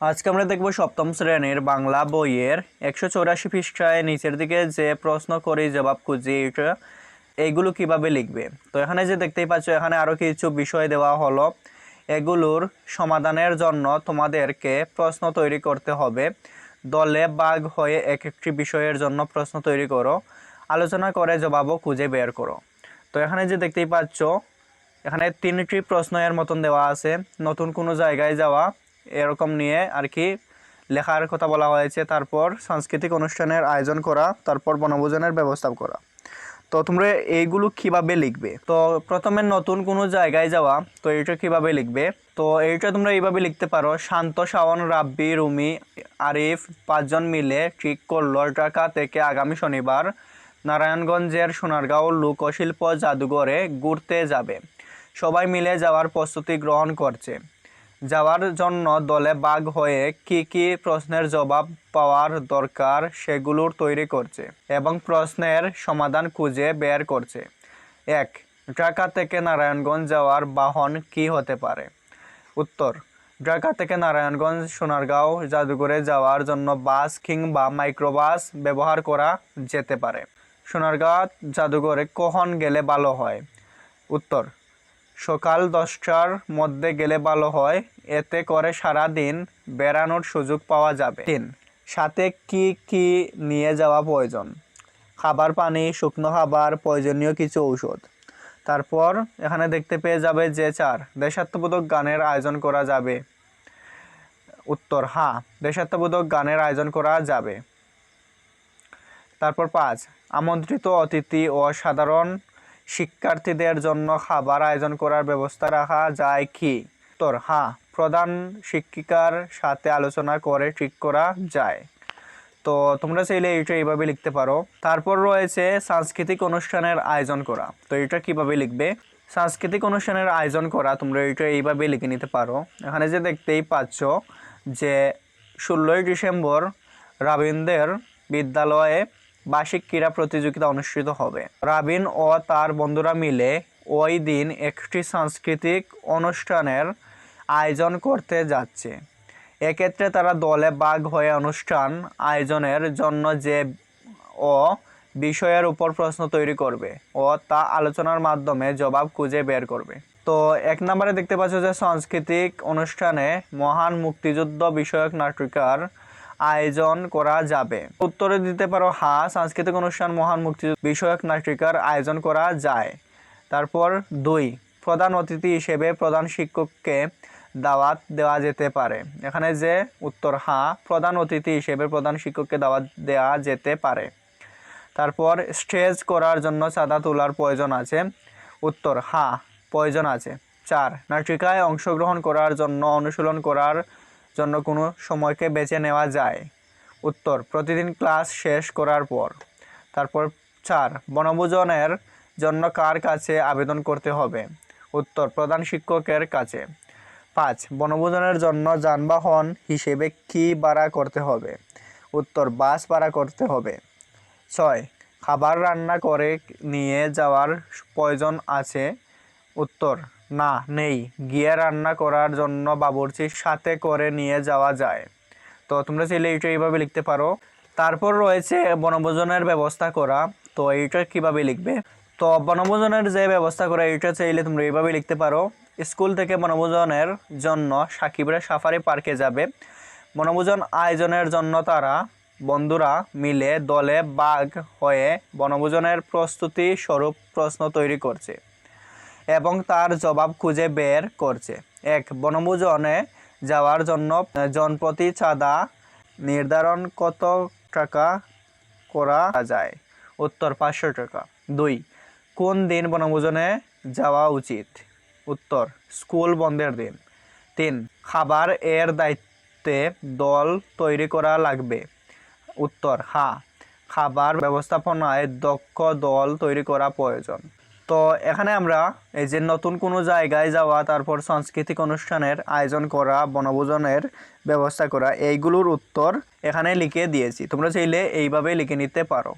আজকে আমরা দেখব সপ্তম শ্রেণির বাংলা বইয়ের একশো চৌরাশি পৃষ্ঠায় নিচের দিকে যে প্রশ্ন করি জবাব খুঁজি এটা এইগুলো কীভাবে লিখবে? তো এখানে যে দেখতেই পাচ্ছ, এখানে আরও কিছু বিষয় দেওয়া হলো। এগুলোর সমাধানের জন্য তোমাদেরকে প্রশ্ন তৈরি করতে হবে। দলে বাঘ হয়ে এক একটি বিষয়ের জন্য প্রশ্ন তৈরি করো। আলোচনা করে জবাবও খুঁজে বের করো। তো এখানে যে দেখতেই পাচ্ছ, এখানে তিনটি প্রশ্ন এর মতন দেওয়া আছে। নতুন কোনো জায়গায় যাওয়া এরকম নিয়ে আর কি লেখার কথা বলা হয়েছে, তারপর সাংস্কৃতিক অনুষ্ঠানের আয়োজন করা, তারপর বনভোজনের ব্যবস্থা করা। তো তোমরা এইগুলো কীভাবে লিখবে? তো প্রথমে নতুন কোনো জায়গায় যাওয়া, তো এইটা কীভাবে লিখবে? তো এইটা তোমরা এইভাবে লিখতে পারো, শান্ত, শাওন, রাব্বি, রুমি, আরিফ পাঁচজন মিলে ঠিক করল, ঢাকা থেকে আগামী শনিবার নারায়ণগঞ্জের সোনারগাঁও লোকশিল্প জাদুঘরে ঘুরতে যাবে। সবাই মিলে যাওয়ার প্রস্তুতি গ্রহণ করছে। যাওয়ার জন্য দলে বাঘ হয়ে কি কি প্রশ্নের জবাব পাওয়ার দরকার সেগুলোর তৈরি করছে এবং প্রশ্নের সমাধান খুঁজে বের করছে। এক, ঢাকা থেকে নারায়ণগঞ্জ যাওয়ার বাহন কি হতে পারে? উত্তর, ঢাকা থেকে নারায়ণগঞ্জ, সোনারগাঁও, জাদুঘরে যাওয়ার জন্য বাস কিংবা মাইক্রোবাস ব্যবহার করা যেতে পারে। সোনারগাঁও, জাদুঘরে কখন গেলে ভালো হয়? উত্তর সকাল দশটার মধ্যে গেলে ভালো হয়। এতে করে সারা দিন বেড়ানোর সুযোগ পাওয়া যাবে। তিন, সাথে কি কি নিয়ে যাওয়া প্রয়োজন? খাবার, পানি, শুকনো খাবার, প্রয়োজনীয় কিছু ঔষধ। তারপর এখানে দেখতে পেয়ে যাবে যে চার, দেশাত্মবোধক গানের আয়োজন করা যাবে। উত্তর হ্যাঁ দেশাত্মবোধক গানের আয়োজন করা যাবে। তারপর পাঁচ, আমন্ত্রিত অতিথি ও সাধারণ শিক্ষার্থীদের জন্য খাবার আয়োজন করার ব্যবস্থা রাখা যায় কি? তোর হ্যাঁ প্রধান শিক্ষিকার সাথে আলোচনা করে ঠিক করা যায়। তো তোমরা চাইলে এটা এইভাবে লিখতে পারো। তারপর রয়েছে সাংস্কৃতিক অনুষ্ঠানের আয়োজন করা। তো এটা কীভাবে লিখবে? সাংস্কৃতিক অনুষ্ঠানের আয়োজন করা তোমরা এটা এইভাবে লিখে নিতে পারো। এখানে যে দেখতেই পাচ্ছ যে ষোলোই ডিসেম্বর রাবীন্দ্রের বিদ্যালয়ে বার্ষিক ক্রীড়া প্রতিযোগিতা অনুষ্ঠিত হবে। রাবিন ও তার বন্ধুরা মিলে ওই দিন একটি সাংস্কৃতিক অনুষ্ঠানের আয়োজন করতে যাচ্ছে। এক্ষেত্রে তারা দলে বাঘ হয়ে অনুষ্ঠান আয়োজনের জন্য যে ও বিষয়ের উপর প্রশ্ন তৈরি করবে ও তা আলোচনার মাধ্যমে জবাব খুঁজে বের করবে। তো এক নম্বরে দেখতে পাচ্ছ যে সাংস্কৃতিক অনুষ্ঠানে মহান মুক্তিযুদ্ধ বিষয়ক নাট্যকার আয়োজন করা যাবে। উত্তরে দিতে পারো হ্যাঁ সাংস্কৃতিক অনুষ্ঠান, মহান মুক্তিযুদ্ধ বিষয়ক নাটিকার আয়োজন করা যায়। তারপর দুই, প্রধান অতিথি হিসেবে প্রধান শিক্ষককে দাওয়াত দেওয়া যেতে পারে। এখানে যে উত্তর হ্যাঁ প্রধান অতিথি হিসেবে প্রধান শিক্ষককে দাওয়াত দেওয়া যেতে পারে। তারপর স্টেজ করার জন্য চাঁদা তোলার প্রয়োজন আছে। উত্তর হ্যাঁ প্রয়োজন আছে। চার নাটিকায় অংশগ্রহণ করার জন্য অনুশীলন করার জন্য কোনো সময়কে বেছে নেওয়া যায়। উত্তর, প্রতিদিন ক্লাস শেষ করার পর। তারপর চার, বনভোজনের জন্য কার কাছে আবেদন করতে হবে? উত্তর, প্রধান শিক্ষকের কাছে। পাঁচ, বনভোজনের জন্য যানবাহন হিসেবে কি ভাড়া করতে হবে? উত্তর, বাস ভাড়া করতে হবে। ছয়, খাবার রান্না করে নিয়ে যাওয়ার প্রয়োজন আছে? উত্তর না, নেই। গিয়ে রান্না করার জন্য বাবুর্চির সাথে করে নিয়ে যাওয়া যায়। তো তোমরা চাইলে এইটা এইভাবে লিখতে পারো। তারপর রয়েছে বনভোজনের ব্যবস্থা করা। তো এইটা কীভাবে লিখবে? তো বনভোজনের যে ব্যবস্থা করা, এইটা চাইলে তোমরা এইভাবে লিখতে পারো। স্কুল থেকে বনভোজনের জন্য সাকিবরা সাফারি পার্কে যাবে। বনভোজন আয়োজনের জন্য তারা বন্ধুরা মিলে দলে বাঘ হয়ে বনভোজনের প্রস্তুতি স্বরূপ প্রশ্ন তৈরি করছে। এবং তার জবাব খুঁজে বের করছে। এক, বনভোজনে যাওয়ার জন্য জনপ্রতি চাঁদা নির্ধারণ কত টাকা করা যায়? উত্তর, পাঁচশো টাকা। দুই, কোন দিন বনভোজনে যাওয়া উচিত? উত্তর, স্কুল বন্ধের দিন। তিন, খাবার এর দায়িত্বে দল তৈরি করা লাগবে। উত্তর, হা, খাবার ব্যবস্থাপনায় দক্ষ দল তৈরি করা প্রয়োজন। তো এখানে আমরা এই যে নতুন কোনো জায়গায় যাওয়া, তারপর সাংস্কৃতিক অনুষ্ঠানের আয়োজন করা, বনভোজনের ব্যবস্থা করা, এইগুলোর উত্তর এখানে লিখে দিয়েছি। তোমরা চাইলে এইভাবে লিখে নিতে পারো।